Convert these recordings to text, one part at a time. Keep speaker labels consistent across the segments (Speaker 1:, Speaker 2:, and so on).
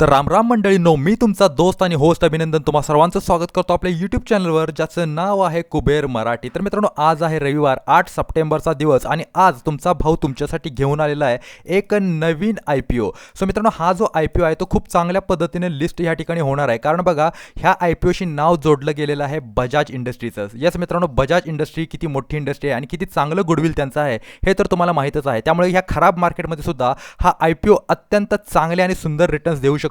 Speaker 1: तर राम राम मंडळींनो मी तुमचा दोस्त आणि होस्ट अभिनंदन. तुम्हा सर्वांचं स्वागत करतो आपल्या यूट्यूब चॅनलवर ज्याचं नाव आहे कुबेर मराठी. तर मित्रांनो आज आहे रविवार आठ सप्टेंबरचा दिवस आणि आज तुमचा भाऊ तुमच्यासाठी घेऊन आलेला आहे एक नवीन आय पी ओ सो मित्रांनो हा जो आय पी ओ आहे तो खूप चांगल्या पद्धतीने लिस्ट या ठिकाणी होणार आहे. कारण बघा ह्या आय पी ओशी नाव जोडलं गेलेलं आहे बजाज इंडस्ट्रीचं येस मित्रांनो बजाज इंडस्ट्री किती मोठी इंडस्ट्री आहे आणि किती चांगलं गुडविल त्यांचं आहे हे तर तुम्हाला माहीतच आहे. त्यामुळे ह्या खराब मार्केटमध्ये सुद्धा हा आय पी ओ अत्यंत चांगले आणि सुंदर रिटर्न्स देऊ शकतो.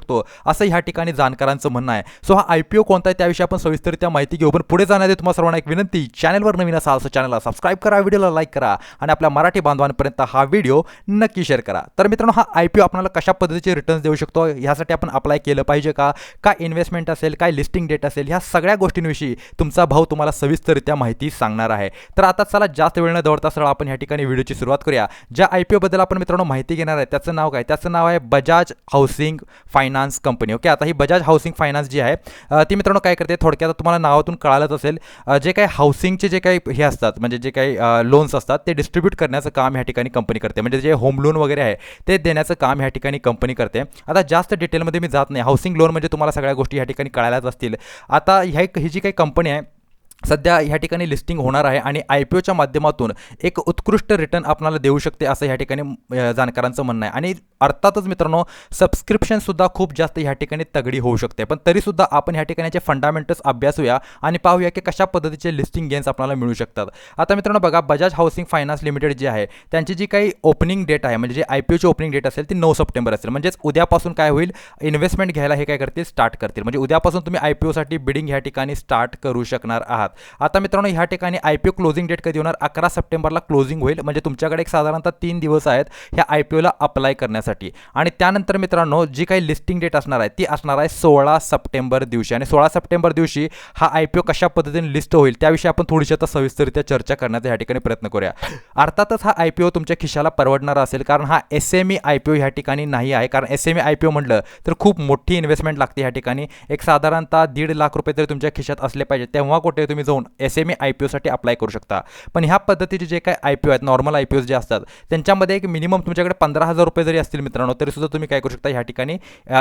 Speaker 1: असं ह्या ठिकाणी जाणकारांचं म्हणणं आहे. सो हा आय पी ओ कोणता आहे त्याविषयी आपण सविस्तरित्या माहिती घेऊ. पण पुढे जाण्याआधी तुम्हाला सर्वांना एक विनंती. चॅनलवर नवीन असाल असं चॅनलला सबस्क्राईब करा व्हिडिओला लाईक करा आणि आपल्या मराठी बांधवांपर्यंत हा व्हिडिओ नक्की शेअर करा. तर मित्रांनो हा आय पी ओ आपल्याला कशा पद्धतीचे रिटर्न्स देऊ शकतो ह्यासाठी आपण अप्लाय केलं पाहिजे का? काय इन्व्हेस्टमेंट असेल काय लिस्टिंग डेट असेल ह्या सगळ्या गोष्टींविषयी तुमचा भाऊ तुम्हाला सविस्तरित्या माहिती सांगणार आहे. तर आता चला जास्त वेळ न दौडता सरळ आपण ह्या ठिकाणी व्हिडिओची सुरुवात करूया. ज्या आय पी ओबद्दल आपण मित्रांनो माहिती घेणार आहे त्याचं नाव काय? त्याचं नाव आहे Bajaj housing finance finance company okay आता ही बजाज हाऊसिंग फायनान्स जी आहे ती मित्रांनो काय करते? थोडक्यात तुम्हाला नावातून कळालंच असेल जे काही हाऊसिंगचे जे काही हे असतात म्हणजे जे काही लोन्स असतात ते डिस्ट्रीब्यूट करण्याचं काम ह्या ठिकाणी कंपनी करते. म्हणजे जे होम लोन वगैरे आहे ते देण्याचं काम ह्या ठिकाणी कंपनी करते. आता जास्त डिटेलमध्ये मी जात नाही. हाऊसिंग लोन म्हणजे तुम्हाला सगळ्या गोष्टी ह्या ठिकाणी कळायलाच असतील. आता ह्या ही जी काही कंपनी आहे सध्या ह्या ठिकाणी लिस्टिंग होणार आहे आणि आय पी ओच्या माध्यमातून एक उत्कृष्ट रिटर्न आपल्याला देऊ शकते असं ह्या ठिकाणी जाणकारांचं म्हणणं आहे. आणि अर्थातच मित्रांनो सबस्क्रिप्शनसुद्धा खूप जास्त ह्या ठिकाणी तगडी होऊ शकते. पण तरीसुद्धा आपण ह्या ठिकाणीचे फंडामेंटल्स अभ्यासूया आणि पाहूया की कशा पद्धतीचे लिस्टिंग गेन्स आपल्याला मिळू शकतात. आता मित्रांनो बघा बजाज हाऊसिंग फायनान्स लिमिटेड जी आहे त्यांची जी काही ओपनिंग डेट आहे म्हणजे जी आय पी ओची ओपनिंग डेट असेल ती नऊ सप्टेंबर असेल. म्हणजेच उद्यापासून काय होईल? इन्व्हेस्टमेंट घ्यायला हे काय करतील? स्टार्ट करतील. म्हणजे उद्यापासून तुम्ही आय पी ओसाठी बिडिंग ह्या ठिकाणी स्टार्ट करू शकणार आहात. आता मित्रांनो ह्या ठिकाणी I P O closing date कधी होणार? अकरा सप्टेंबरला क्लोजिंग होईल. म्हणजे तुमच्याकडे एक साधारणतः तीन दिवस आहेत ह्या आय पी ओला अप्लाय करण्यासाठी. आणि त्यानंतर मित्रांनो जी काही लिस्टिंग डेट असणार आहे ती असणार आहे सोळा सप्टेंबर दिवशी. आणि सोळा सप्टेंबर दिवशी हा आय पी ओ कशा पद्धतीने लिस्ट होईल त्याविषयी आपण थोडीशी आता सविस्तरित्या चर्चा करण्याचा ह्या ठिकाणी प्रयत्न करूया. अर्थातच हा आय पी ओ तुमच्या खिशाला परवडणारा असेल कारण हा S M E I P O ह्या ठिकाणी नाही आहे. कारण S M E I P O म्हटलं तर खूप मोठी इन्व्हेस्टमेंट लागते ह्या ठिकाणी. एक साधारणतः दीड लाख रुपये तरी तुमच्या खिशात असले पाहिजे तेव्हा कुठे तुम्ही जाऊन S M E I P ओसाठी apply करू शकता. पण ह्या पद्धतीचे जे काय आय पी ओ आहेत नॉर्मल आय पी ओज जे असतात त्यांच्यामध्ये एक मिनिमम तुमच्याकडे पंधरा हजार रुपये जरी असतील मित्रांनो तरीसुद्धा तुम्ही काय करू शकता ह्या ठिकाणी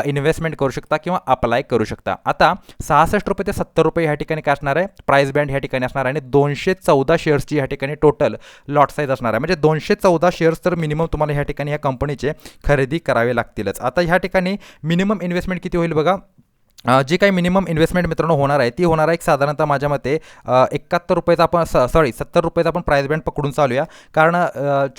Speaker 1: इन्व्हेस्टमेंट करू शकता किंवा अप्लाय करू शकता. आता सहासष्ट रुपये ते सत्तर रुपये ह्या ठिकाणी काय असणार आहे? प्राईस बँड ह्या ठिकाणी असणार आहे आणि दोनशे चौदा शेअर्सची ह्या ठिकाणी टोटल लॉट साईज असणार आहे. म्हणजे दोनशे चौदा शेअर्स तर मिनिमम तुम्हाला ह्या ठिकाणी ह्या कंपनीचे खरेदी करावे लागतीलच. आता ह्या ठिकाणी मिनिमम इन्व्हेस्टमेंट किती होईल बघा? जी काही मिनिमम इन्व्हेस्टमेंट मित्रांनो होणार आहे ती होणार आहे एक साधारणतः माझ्या मते एकाहत्तर रुपयाचा आपण सॉरी सत्तर रुपयाचा आपण प्राईस बँड पकडून चालूया. कारण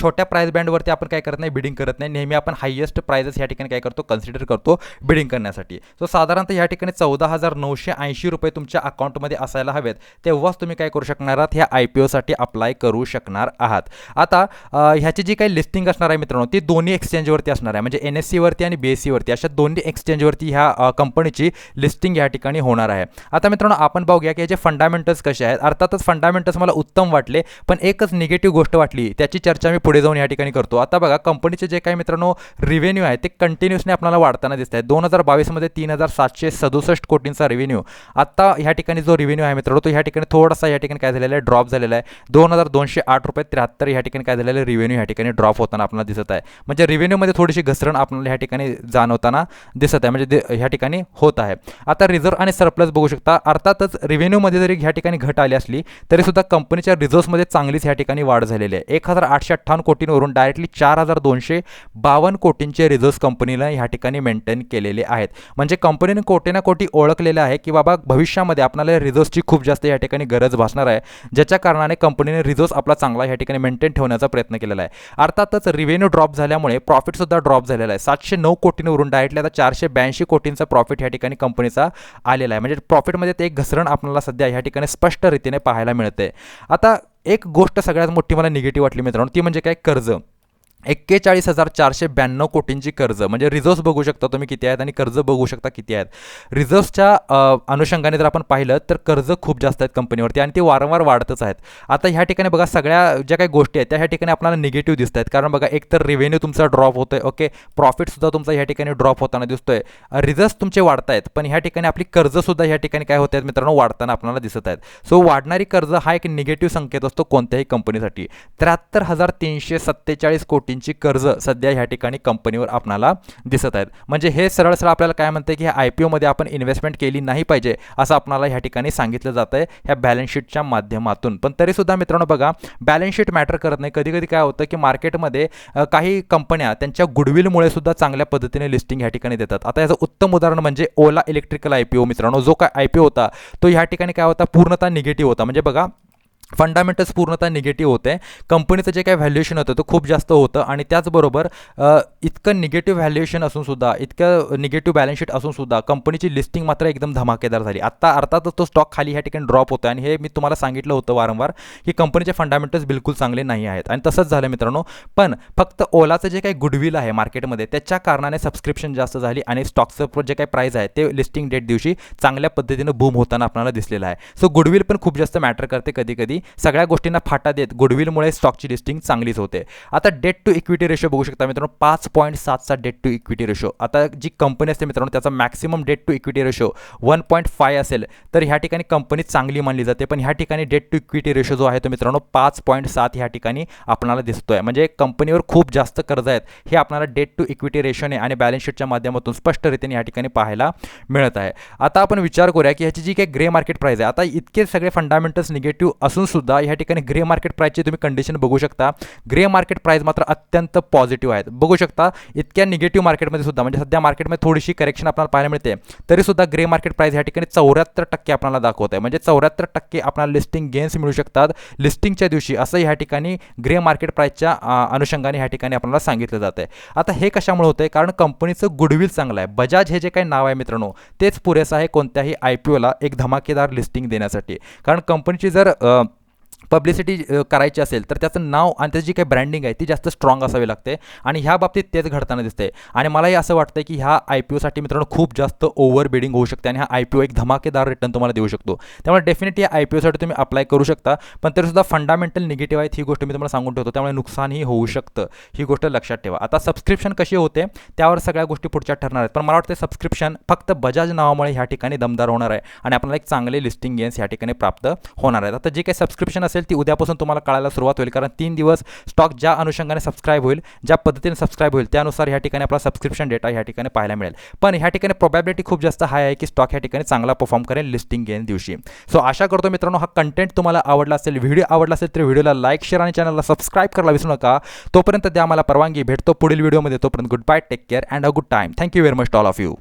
Speaker 1: छोट्या प्राईस बँडवरती आपण काय करत नाही बिडिंग करत नाही. नेहमी आपण हायेस्ट प्राइजेस या ठिकाणी काय करतो कन्सिडर करतो बिडिंग करण्यासाठी. सो साधारणतः या ठिकाणी चौदा हजार नऊशे ऐंशी रुपये तुमच्या अकाउंटमध्ये असायला हवेत. तेव्हाच तुम्ही काय करू शकणार आहात ह्या आय पी ओसाठी अप्लाय करू शकणार आहात. आता ह्याची जी काही लिस्टिंग असणार आहे मित्रांनो ती दोन्ही एक्सचेंजवरती असणार आहे. म्हणजे एन एस सीवरती आणि बी एस सीवरती अशा दोन्ही एक्सचेंजवरती ह्या कंपनीची लिस्टिंग या ठिकाणी होणार आहे. आता मित्रांनो आपण बघूया की याचे फंडामेंटल्स कसे आहेत. अर्थातच फंडामेंटल्स मला उत्तम वाटले पण एकच निगेटिव्ह गोष्ट वाटली त्याची चर्चा मी पुढे जाऊन या ठिकाणी करतो. आता बघा कंपनीचे जे काही मित्रांनो रिव्हेन्यू आहे ते कंटिन्युअसली आपल्याला वाढताना दिसत आहे दोन हजार बावीसमध्ये तीन हजार सातशे सदुसष्ट कोटींचा रिव्हेन्यू आता ह्या ठिकाणी जो रिव्हेन्यू आहे मित्रांनो तो ह्या ठिकाणी थोडासा या ठिकाणी काय झालेला आहे ड्रॉप झालेला आहे. दोन हजार दोनशे आठ रुपये त्र्याहत्तर ह्या ठिकाणी काय झालेलं आहे रिव्हेन्यू ह्या ठिकाणी ड्रॉप होताना आपल्याला दिसत आहे. म्हणजे रिव्हेन्यूमध्ये थोडीशी घसरण आपल्याला ह्या ठिकाणी जाणवताना दिसत आहे. म्हणजे ह्या ठिकाणी होत आहे. आता रिझर्व्ह आणि सरप्लस बघू शकता. अर्थातच रेव्हेन्यूमध्ये जरी ह्या ठिकाणी घट आली असली तरीसुद्धा कंपनीच्या रिझर्व्समध्ये चांगलीच ह्या ठिकाणी वाढ झालेली आहे. एक हजार आठशे अठ्ठावन्न कोटींवरून डायरेक्टली चार हजार दोनशे बावन्न कोटींचे रिझर्व्स कंपनीला ह्या ठिकाणी मेंटेन केलेले आहेत. म्हणजे कंपनीने कोटी ना कोटी ओळखलेलं आहे की बाबा भविष्यामध्ये आपल्याला रिझर्व्सची खूप जास्त या ठिकाणी गरज भासणार आहे ज्याच्या कारणाने कंपनीने रिझर्व्स आपला चांगला ह्या ठिकाणी मेंटेन ठेवण्याचा प्रयत्न केलेला आहे. अर्थातच रिव्हेन्यू ड्रॉप झाल्यामुळे प्रॉफिटसुद्धा ड्रॉप झालेला आहे. सातशे नऊ कोटींवरून डायरेक्टली आता चारशे ब्याऐंशी कोटींचा प्रॉफिट ह्या ठिकाणी कंपनीचा आलेला आहे. म्हणजे प्रॉफिटमध्ये ते एक घसरण आपल्याला सध्या ह्या ठिकाणी स्पष्ट रीतीने पाहायला मिळते आता एक गोष्ट सगळ्यात मोठी मला निगेटिव्ह वाटली मित्रांनो ती म्हणजे काय? कर्ज. एक्केचाळीस हजार चारशे ब्याण्णव कोटींची कर्ज म्हणजे रिझर्व्स बघू शकता तुम्ही किती आहेत आणि कर्ज बघू शकता किती आहेत. रिझर्व्सच्या अनुषंगाने जर आपण पाहिलं तर कर्ज खूप जास्त आहेत कंपनीवरती आणि ते वारंवार वाढतच आहेत. आता ह्या ठिकाणी बघा सगळ्या ज्या काही गोष्टी आहेत त्या ह्या ठिकाणी आपल्याला निगेटिव्ह दिसत आहेत. कारण बघा एक तर रेव्हेन्यू तुमचा ड्रॉप होतोय ओके प्रॉफिटसुद्धा तुमचा ह्या ठिकाणी ड्रॉप होताना दिसतोय. रिझर्व्स तुमचे वाढत आहेत पण ह्या ठिकाणी आपली कर्जसुद्धा ह्या ठिकाणी काय होत आहेत मित्रांनो वाढताना आपल्याला दिसत आहेत. सो वाढणारी कर्ज हा एक निगेटिव्ह संकेत असतो कोणत्याही कंपनीसाठी. त्र्याहत्तर हजार तीनशे सत्तेचाळीस कोटी कोटींची कर्ज सध्या ह्या ठिकाणी कंपनीवर आपणाला दिसत आहेत. म्हणजे हे सरळ सरळ आपल्याला काय म्हणते की ह्या आय पी ओमध्ये आपण इन्व्हेस्टमेंट केली नाही पाहिजे असं आपणाला ह्या ठिकाणी सांगितलं जातं आहे ह्या बॅलन्स शीटच्या माध्यमातून. पण तरीसुद्धा मित्रांनो बघा बॅलन्स शीट मॅटर करत नाही. कधी कधी काय होतं की मार्केटमध्ये काही कंपन्या त्यांच्या गुडविलमुळे सुद्धा चांगल्या पद्धतीने लिस्टिंग ह्या ठिकाणी देतात. आता याचं उत्तम उदाहरण म्हणजे Ola electrical I P O मित्रांनो जो काय आय पी ओ होता तो ह्या ठिकाणी काय होता? पूर्णतः निगेटिव्ह होता. म्हणजे बघा फंडामेंटल्स पूर्णतः निगेटिव्ह होते. कंपनीचं जे काही व्हॅल्युएशन होतं ते खूप जास्त होतं आणि त्याचबरोबर इतकं निगेटिव्ह व्हॅल्युएशन असूनसुद्धा इतकं निगेटिव्ह बॅलन्स शीट असूनसुद्धा कंपनीची लिस्टिंग मात्र एकदम धमाकेदार झाली. आत्ता अर्थातच तो स्टॉक खाली ह्या ठिकाणी ड्रॉप होतो आणि हे मी तुम्हाला सांगितलं होतं वारंवार की कंपनीचे फंडामेंटल्स बिलकुल चांगले नाही आहेत. आणि तसंच झालं मित्रांनो पण फक्त ओलाचं जे काही गुडविल आहे मार्केटमध्ये त्याच्या कारणाने सबस्क्रिप्शन जास्त झाली आणि स्टॉकचं जे काही प्राईस आहे ते लिस्टिंग डेट दिवशी चांगल्या पद्धतीनं बूम होताना आपल्याला दिसलेलं आहे. सो गुडविल पण खूप जास्त मॅटर करते कधी कधी सगळ्या गोष्टींना फाटा देत गुडविलमुळे स्टॉकची लिस्टिंग चांगलीच होते. आता डेट टू इक्विटी रेशो बघू शकता मित्रांनो पाच पॉईंट सातचा डेट टू इक्विटी रेशो आता जी कंपनी असते मित्रांनो त्याचा maximum debt to equity ratio one point five असेल तर ह्या ठिकाणी कंपनी चांगली मानली जाते. पण ह्या ठिकाणी डेट टू इक्विटी रेशो जो आहे तो मित्रांनो पाच पॉईंट सात ह्या ठिकाणी आपल्याला आहे म्हणजे कंपनीवर खूप जास्त कर्ज आहेत हे आपल्याला डेट टू इक्विटी रेशोने आणि बॅलन्स शीटच्या माध्यमातून स्पष्टरीतीने या ठिकाणी पाहायला मिळत आहे. आता आपण विचार करूया की ह्याची जी काही ग्रे मार्केट प्राईस आहे आता इतके सगळे फंडामेंटल्स निगेटिव्ह असून सुद्धा ह्या ठिकाणी ग्रे मार्केट प्राईसची तुम्ही कंडिशन बघू शकता. ग्रे मार्केट प्राईस मात्र अत्यंत पॉझिटिव्ह आहेत. बघू शकता इतक्या निगेटिव्ह मार्केटमध्ये सुद्धा म्हणजे सध्या मार्केटमध्ये थोडीशी करेक्शन आपल्याला पाहायला मिळते. तरी सुद्धा ग्रे मार्केट प्राईस ह्या ठिकाणी चौऱ्याहत्तर टक्के आपल्याला दाखवत आहे. म्हणजे चौऱ्याहत्तर टक्के आपल्याला लिस्टिंग गेन्स मिळू शकतात. लिस्टिंगच्या दिवशी असं ह्या ठिकाणी ग्रे मार्केट प्राईसच्या अनुषंगाने ह्या ठिकाणी आपल्याला सांगितलं जातं आहे. आता हे कशामुळे होतं आहे कारण कंपनीचं गुडविल चांगलं आहे. बजाज हे जे काही नाव आहे मित्रांनो तेच पुरेसं आहे कोणत्याही आय पी ओला एक धमाकेदार लिस्टिंग देण्यासाठी. कारण कंपनीची जर पब्लिसिटी करायची असेल तर त्याचं नाव आणि त्याची जी काही ब्रँडिंग आहे ती जास्त स्ट्रॉंग असावी लागते. आणि ह्या बाबतीत तेच घडताना दिसते आणि मलाही असं वाटतं की ह्या आय पी ओसाठी मित्रांनो खूप जास्त ओव्हर बिडिंग होऊ शकते आणि हा आय पी ओ एक धमाकेदार रिटर्न तुम्हाला देऊ शकतो. त्यामुळे डेफिनेटली या आय पी ओसाठी तुम्ही अप्लाय करू शकता पण तरीसुद्धा फंडामेंटल निगेटिव्ह आहेत ही गोष्ट मी तुम्हाला सांगून ठेवतो. त्यामुळे नुकसानही होऊ शकतं. ही गोष्ट लक्षात ठेवा. आता सबस्क्रिप्शन कशी होते त्यावर सगळ्या गोष्टी पुढच्या ठरणार आहेत. पण मला वाटतं सबस्क्रिप्शन फक्त बजाज नावामुळे ह्या ठिकाणी दमदार होणार आहे. आणि आपल्याला एक चांगले लिस्टिंग गेन्स ह्या ठिकाणी प्राप्त होणार आहेत. आता जे काही सबस्क्रिप्शन असेल ती उद्यापासून तुम्हाला कळायला सुरुवात होईल. कारण तीन दिवस स्टॉक ज्या अनुषंगाने सबस्क्राईब होईल ज्या पद्धतीने सबस्क्राईब होईल त्यानुसार ह्या ठिकाणी आपला सबस्क्रिप्शन डेटा ह्या ठिकाणी पाहायला मिळेल. पण ह्या ठिकाणी प्रोबॅबिलिटी खूप जास्त हाय आहे की स्टॉक ह्या ठिकाणी चांगला परफॉर्म करेल लिस्टिंग गेन दिवशी. सो आशा करतो मित्रांनो हा कंटेंट तुम्हाला आवडला असेल व्हिडिओ आवडला असेल तर व्हिडिओला लाईक शेअर आणि चॅनलला सबस्क्राईब करायला विसरू नका. तोपर्यंत द्या मला परवानगी. भेटतो पुढील व्हिडिओमध्ये तोपर्यंत good bye take care and uh good time thank you very much all of you